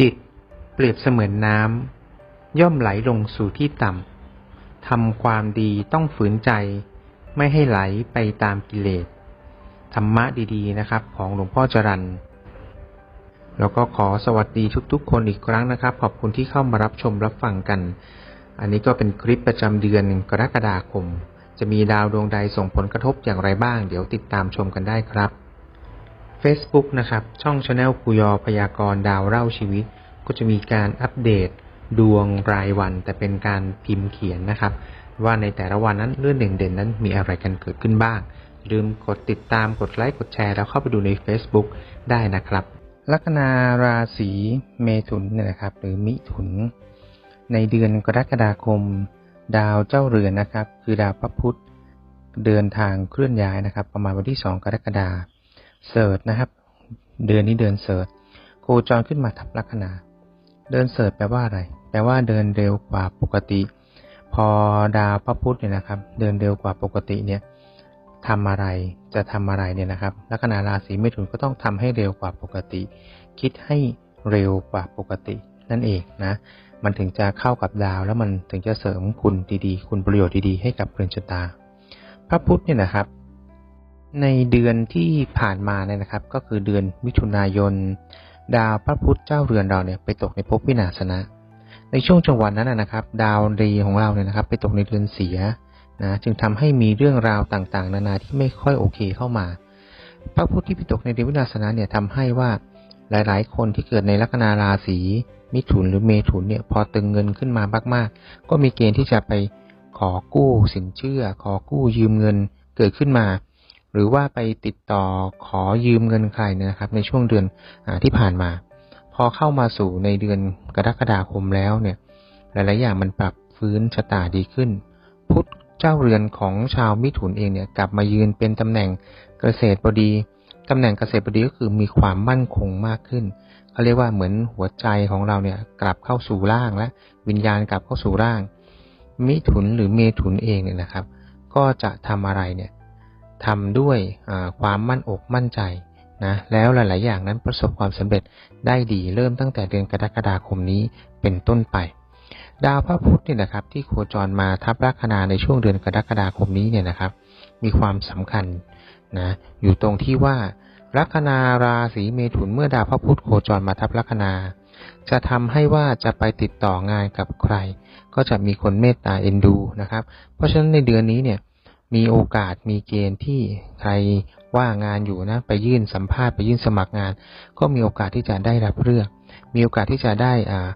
จิตเปรียบเสมือนน้ำย่อมไหลลงสู่ที่ต่ำทำความดีต้องฝืนใจ ไม่ให้ไหลไปตามกิเลสธรรมะดีๆนะครับ ของหลวงพ่อจรันแล้วก็ขอสวัสดีทุกๆ คนอีกครั้งนะครับ ขอบคุณที่เข้ามารับชมรับฟังกัน อันนี้ก็เป็นคลิปประจำเดือนกรกฎาคม จะมีดาวดวงใดส่งผลกระทบอย่างไรบ้าง เดี๋ยวติดตามชมกันได้ครับ Facebook นะครับ ช่องช anel ปุยอพยากรณ์ดาวเล่าชีวิต ก็จะมีการอัปเดตดวงรายวัน แต่เป็นการพิมพ์เขียนนะครับ ว่าในแต่ละวันนั้นเรื่องเด่นๆนั้นมีอะไรกันเกิดขึ้นบ้างลืมกดติดตามกดไลค์กดแชร์แล้วเข้าไปดูใน Facebook ได้นะครับ ลัคนาราศีเมถุนเนี่ยนะครับ หรือมิถุน ในเดือนกรกฎาคม ดาวเจ้าเรือนนะครับ คือดาวพระพุธเดินทางเคลื่อนย้ายนะครับ ประมาณวันที่ 2 กรกฎาคม เสิร์ชนะครับ เดือนนี้เดินเสิร์ชโคจรขึ้นมาทับลัคนา เดินเสิร์ชแปลว่าอะไร แปลว่าเดินเร็วกว่าปกติ พอดาวพระพุธเนี่ยนะครับ เดินเร็วกว่าปกติเนี่ยทำอะไรจะทำอะไรเนี่ยนะครับลัคนาราศีเมถุนก็ต้องทำให้เร็วกว่าปกติ คิดให้เร็วกว่าปกตินั่นเองนะ มันถึงจะเข้ากับดาวแล้วมันถึงจะเสริมคุณดีๆ คุณประโยชน์ดีๆ ให้กับเรือนชะตา พระพุธเนี่ยนะครับ ในเดือนที่ผ่านมาเนี่ยนะครับ ก็คือเดือนมิถุนายน ดาวพระพุธเจ้าเรือนเราเนี่ยไปตกในภพวินาศนะ ในช่วงจังหวะนั้นนะครับ ดาวดีของเราเนี่ยนะครับ ไปตกในเดือนเสียนะจึงทำให้มีเรื่องราวต่างๆ นานาที่ไม่ค่อยโอเคเข้ามา พระพุทธที่พิตกในเดือนวินาศนะเนี่ยทำให้ว่าหลายๆ คนที่เกิดในลัคนาราศีมิถุนหรือเมถุนเนี่ยพอตึงเงินขึ้นมามากๆ ก็มีเกณฑ์ที่จะไปขอกู้สินเชื่อ ขอกู้ยืมเงินเกิดขึ้นมา หรือว่าไปติดต่อขอยืมเงินใครนะครับ ในช่วงเดือนอที่ผ่านมา พอเข้ามาสู่ในเดือนกรกฎาคมแล้วเนี่ย หลาย ๆ อย่างมันปรับฟื้นชะตาดีขึ้น พุทธเจ้าเรือนของชาวมิถุนเองเนี่ยกลับมายืนเป็นตำแหน่งเกษตรบดีตำแหน่งเกษตรบดีก็คือมีความมั่นคงมากขึ้นเขาเรียกว่าเหมือนหัวใจของเราเนี่ยกลับเข้าสู่ร่างและวิญญาณกลับเข้าสู่ร่าง มิถุนหรือเมถุนเองเนี่ยนะครับ ก็จะทำอะไรเนี่ย ทำด้วยความมั่นอกมั่นใจนะแล้วหลาย ๆ อย่างนั้นประสบความสำเร็จได้ดีเริ่มตั้งแต่เดือนกรกฎาคมนี้เป็นต้นไป ดาวพระพุธเนี่ยนะครับที่โคจรมาทับลัคนาในช่วงเดือนกรกฎาคมนี้เนี่ยนะครับ มีความสำคัญนะอยู่ตรงที่ว่าลัคนาราศีเมถุนเมื่อดาวพระพุธโคจรมาทับลัคนา จะทำให้ว่าจะไปติดต่องานกับใคร ก็จะมีคนเมตตาเอ็นดูนะครับ เพราะฉะนั้นในเดือนนี้เนี่ย มีโอกาสมีเกณฑ์ที่ใครว่างานอยู่นะ ไปยื่นสัมภาษณ์ไปยื่นสมัครงาน ก็มีโอกาสที่จะได้รับเลือก มีโอกาสที่จะได้อ่า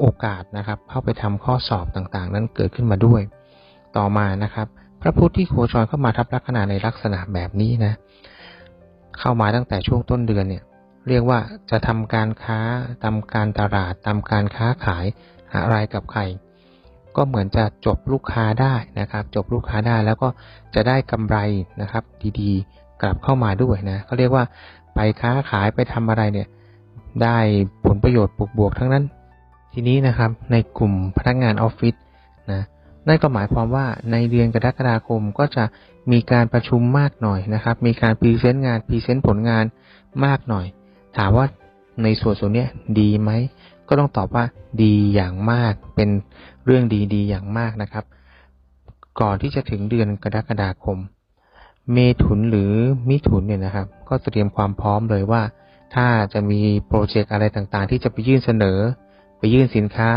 โอกาสนะครับ เข้าไปทำข้อสอบต่างๆ นั้นเกิดขึ้นมาด้วย ต่อมานะครับ พระพุทธที่โคจรเข้ามาทับลัคนาในลักษณะแบบนี้นะ เข้ามาตั้งแต่ช่วงต้นเดือนเนี่ย เรียกว่าจะทำการค้าทำการตลาดทำการค้าขายหาอะไรกับใคร ก็เหมือนจะจบลูกค้าได้นะครับ จบลูกค้าได้แล้วก็จะได้กำไรนะครับ ดีๆ กลับเข้ามาด้วยนะเขาเรียกว่าไปค้าขายไปทำอะไรเนี่ย ได้ผลประโยชน์บวกๆทั้งนั้น ทีนี้นะครับในกลุ่มพนักงานออฟฟิศนะนั่นก็หมายความว่าในเดือนกรกฎาคมก็จะมีการประชุมมากหน่อยนะครับ มีการพรีเซนต์งานพรีเซนต์ผลงานมากหน่อย ถามว่าในส่วนส่วนนี้ดีไหม ก็ต้องตอบว่าดีอย่างมาก เป็นเรื่องดีๆอย่างมากนะครับ ก่อนที่จะถึงเดือนกรกฎาคม เมถุนหรือมิถุนเนี่ยนะครับ ก็เตรียมความพร้อมเลยว่า ถ้าจะมีโปรเจกต์อะไรต่างๆ ที่จะไปยื่นเสนอ ไปยื่นสินค้า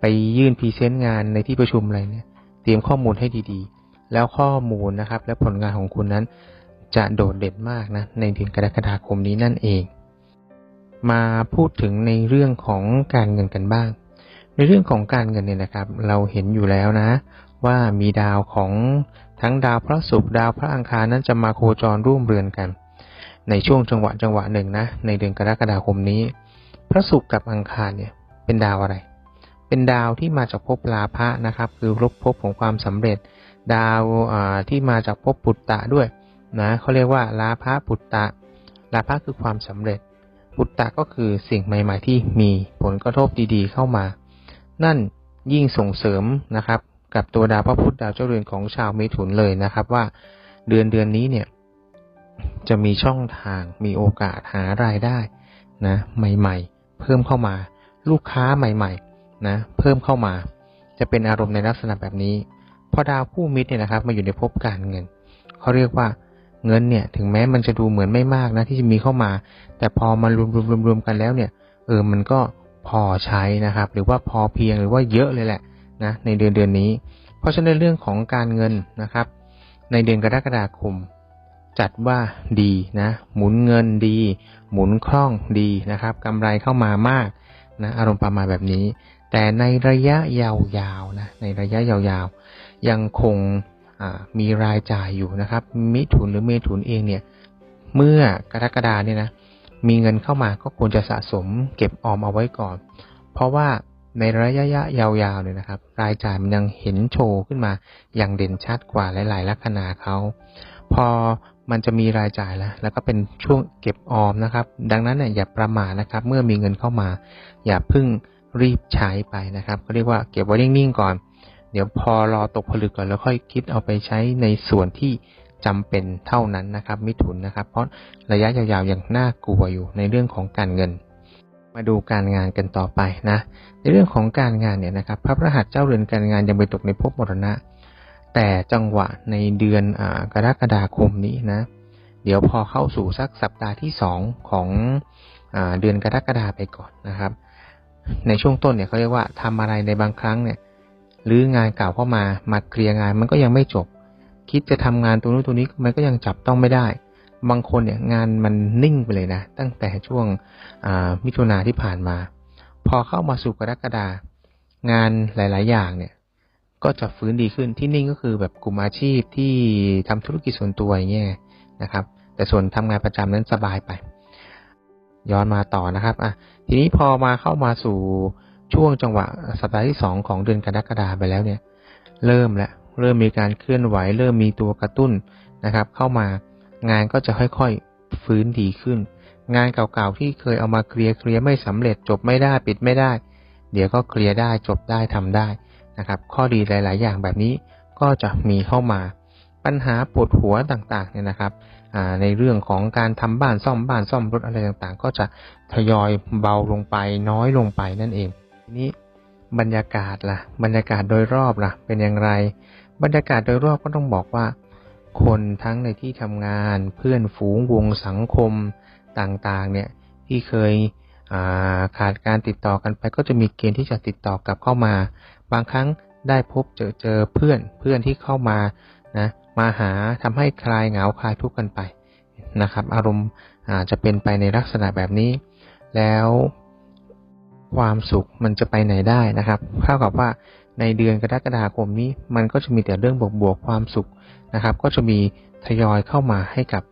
ไปยื่นพรีเซนต์งานในที่ประชุมอะไรเนี่ย เตรียมข้อมูลให้ดีๆ แล้วข้อมูลนะครับ และผลงานของคุณนั้นจะโดดเด่นมากนะในเดือนกรกฎาคมนี้นั่นเอง มาพูดถึงในเรื่องของการเงินกันบ้าง ในเรื่องของการเงินเนี่ยนะครับ เราเห็นอยู่แล้วนะ ว่ามีดาวของทั้งดาวพระศุกร์ดาวพระอังคารนั้นจะมาโคจรร่วมเรือนกัน ในช่วงจังหวะจังหวะหนึ่งนะ ในเดือนกรกฎาคมนี้ พระศุกร์กับอังคารเนี่ยเป็นดาวอะไร เป็นดาวที่มาจากภพลาภะนะครับ คือลบภพของความสำเร็จ ดาวที่มาจากภพปุตตะด้วยนะเขาเรียกว่าลาภะปุตตะลาภะคือความสำเร็จ ปุตตะก็คือสิ่งใหม่ ๆ ที่มีผลกระทบดีๆ เข้ามา นั่นยิ่งส่งเสริมนะครับ กับตัวดาวพระพุธดาวเจ้าเรือนของชาวเมถุนเลยนะครับ ว่าเดือนเดือนนี้เนี่ยจะมีช่องทางมีโอกาสหารายได้นะใหม่ ๆ เพิ่มเข้ามา ลูกค้าใหม่ๆนะเพิ่มเข้ามา จะเป็นอารมณ์ในลักษณะแบบนี้พอดาวผู้มิตรเนี่ยนะครับ มาอยู่ในภพการเงินเขาเรียกว่า เงินเนี่ย ถึงแม้มันจะดูเหมือนไม่มากนะ ที่จะมีเข้ามา แต่พอมารวมรวมรวมรวมกันแล้วเนี่ย เออมันก็พอใช้นะครับ หรือว่าพอเพียงหรือว่าเยอะเลยแหละนะในเดือนเดือนนี้ เพราะฉะนั้นเรื่องของการเงินนะครับ ในเดือนกรกฎาคม จัดว่าดีนะ หมุนเงินดี หมุนคล่องดีนะครับกำไรเข้ามามากนะอารมณ์ประมาณแบบนี้ แต่ในระยะยาวๆนะในระยะยาวๆ ยังคง มีรายจ่ายอยู่นะครับ มิถุนหรือเมถุนเองเนี่ย เมื่อกรกฎาเนี่ยนะ มีเงินเข้ามาก็ควรจะสะสมเก็บออมเอาไว้ก่อน เพราะว่าในระยะยาวๆเนี่ยนะครับ รายจ่ายมันยังเห็นโชว์ขึ้นมาอย่างเด่นชัดกว่าหลาย ๆ ลัคนาเขา พอมันจะมีรายจ่ายแล้ว แล้วก็เป็นช่วงเก็บออมนะครับ ดังนั้นเนี่ยอย่าประมาทนะครับ เมื่อมีเงินเข้ามา อย่าพึ่งรีบใช้ไปนะครับเขาเรียกว่าเก็บไว้นิ่งๆก่อน เดี๋ยวพอรอตกผลึกก่อนแล้วค่อยคิดเอาไปใช้ในส่วนที่จำเป็นเท่านั้นนะครับ มิถุนนะครับ เพราะระยะยาวๆยังน่ากลัวอยู่ในเรื่องของการเงิน มาดูการงานกันต่อไปนะ ในเรื่องของการงานเนี่ยนะครับพระพระหัตเจ้าเรือนการงานยังไปตกในภพมรณะ แต่จังหวะในเดือนอกรกฎาคมนี้นะ เดี๋ยวพอเข้าสู่สักสัปดาห์ที่สองของอเดือนกรกฎาไปก่อนนะครับ ในช่วงต้นเนี่ยเขาเรียกว่าทำอะไรในบางครั้งเนี่ย หรืองานเก่าเข้ามามาเคลียร์งานมันก็ยังไม่จบ คิดจะทำงานตัวนู้นตัวนี้มันก็ยังจับต้องไม่ได้ บางคนเนี่ยงานมันนิ่งไปเลยนะ ตั้งแต่ช่วงมิถุนาที่ผ่านมา พอเข้ามาสู่กรกฎางานหลาย ๆ อย่างเนี่ย ก็จะฟื้นดีขึ้นที่นิ่งก็คือแบบกลุ่มอาชีพที่ทำธุรกิจส่วนตัวอย่างเงี้ยนะครับ แต่ส่วนทำงานประจำนั้นสบายไป ย้อนมาต่อนะครับอะทีนี้พอมาเข้ามาสู่ ช่วงจังหวะสัปดาห์ที่สองของเดือนกรกฎาไปแล้วเนี่ย เริ่มแล้วเริ่มมีการเคลื่อนไหว เริ่มมีตัวกระตุ้นนะครับ เข้ามางานก็จะค่อยๆฟื้นดีขึ้น งานเก่าๆที่เคยเอามาเคลียร์เคลียร์ไม่สำเร็จจบไม่ได้ปิดไม่ได้ เดี๋ยวก็เคลียร์ได้จบได้ทำได้นะครับ ข้อดีหลาย ๆ อย่างแบบนี้ก็จะมีเข้ามา ปัญหาปวดหัวต่างๆเนี่ยนะครับในเรื่องของการทำบ้านซ่อมบ้านซ่อมรถอะไรต่างๆ ก็จะทยอยเบาลงไปน้อยลงไปนั่นเอง ทีนี้บรรยากาศละ่ะ บรรยากาศโดยรอบละ่ะ เป็นอย่างไร บรรยากาศโดยรอบก็ต้องบอกว่า คนทั้งในที่ทำงานเพื่อนฝูงวงสังคมต่างๆ เนี่ยที่เคยาขาดการติดต่อกันไปก็จะมีเกณฑ์ที่จะติดต่อกลับเข้ามา บางครั้งได้พบเจอเจอเพื่อนเพื่อนที่เข้ามานะมาหาทำให้คลายเหงาคลายทุกข์กันไปนะครับ อารมณ์อาจจะเป็นไปในลักษณะแบบนี้ แล้ว ความสุขมันจะไปไหนได้นะครับเท่ากับว่าในเดือนกรกฎาคมนี้ มันก็จะมีแต่เรื่องบวกๆความสุขนะครับ ก็จะมีทยอยเข้ามาให้กับ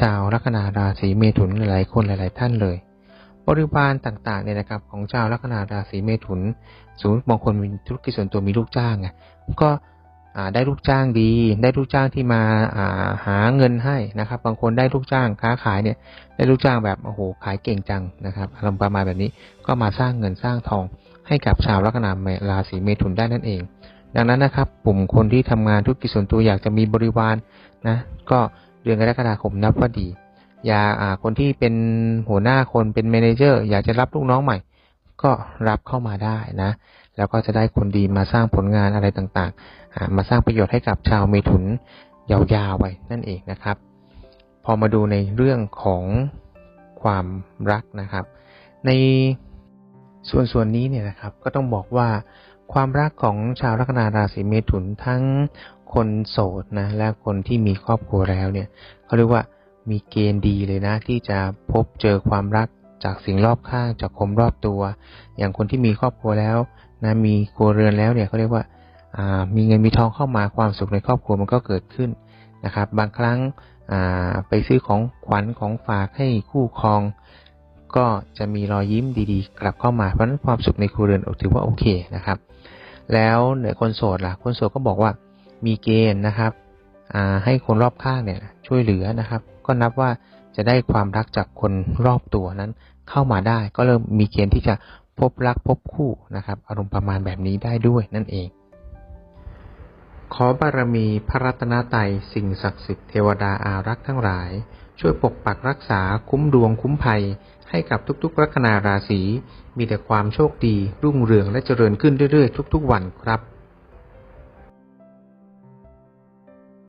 ชาวลัคนาราศีเมถุนหลายๆคนหลาย ๆ ท่านเลย บริวารต่างๆเนี่ยนะครับของชาวลัคนาราศีเมถุนสมมติบางคนมีธุรกิจส่วนตัวมีลูกจ้างไงก็ ได้ลูกจ้างดี ได้ลูกจ้างที่มาาหาเงินให้นะครับ บางคนได้ลูกจ้างค้าขายเนี่ย ได้ลูกจ้างแบบโอ้โหขายเก่งจังนะครับอารมณ์ประมาณแบบนี้ก็มาสร้างเงินสร้างทอง ให้กับชาวลัคนาราศีเมถุนได้นั่นเอง ดังนั้นนะครับกลุ่มคนที่ทำงานธุรกิจส่วนตัวอยากจะมีบริวารนะก็เดือนกรกฎาคมนับว่าดีอยาคนที่เป็นหัวหน้าคนเป็นเมนเจอร์อยากจะรับลูกน้องใหม่ ก็รับเข้ามาได้นะ แล้วก็จะได้คนดีมาสร้างผลงานอะไรต่างๆ มาสร้างประโยชน์ให้กับชาวเมถุนยาวๆไปนั่นเองนะครับ พอมาดูในเรื่องของความรักนะครับ ในส่วนส่วนนี้เนี่ยนะครับก็ต้องบอกว่าความรักของชาวลัคนาราศีเมถุนทั้งคนโสดนะและคนที่มีครอบครัวแล้วเนี่ยเขาเรียกว่ามีเกณฑ์ดีเลยนะ ที่จะพบเจอความรักจากสิ่งรอบข้างจากคนรอบตัว อย่างคนที่มีครอบครัวแล้วนะมีครัวเรือนแล้วเนี่ยเขาเรียกว่า มีเงินมีทองเข้ามาความสุขในครอบครัวมันก็เกิดขึ้นนะครับ บางครั้งไปซื้อของขวัญของฝากให้คู่ครอง ก็จะมีรอยยิ้มดีๆ กลับเข้ามาเพราะนั้นความสุขในครัวเรือนถือว่าโอเคนะครับ แล้วเหนือคนโสดล่ะคนโสดก็บอกว่ามีเกณฑ์นะครับให้คนรอบข้างเนี่ยช่วยเหลือนะครับ ก็นับว่าจะได้ความรักจากคนรอบตัวนั้นเข้ามาได้ ก็เริ่มมีเกณฑ์ที่จะพบรักพบคู่นะครับ อารมณ์ประมาณแบบนี้ได้ด้วยนั่นเอง ขอบารมีพระรัตนตรัยสิ่งศักดิ์สิทธิ์เทวดาอารักษ์ทั้งหลาย ช่วยปกปักรักษาคุ้มดวงคุ้มภัย ให้กับทุกๆลัคนาราศีมีแต่ความโชคดีรุ่งเรืองและเจริญขึ้นเรื่อยๆ ทุก ๆ วันครับ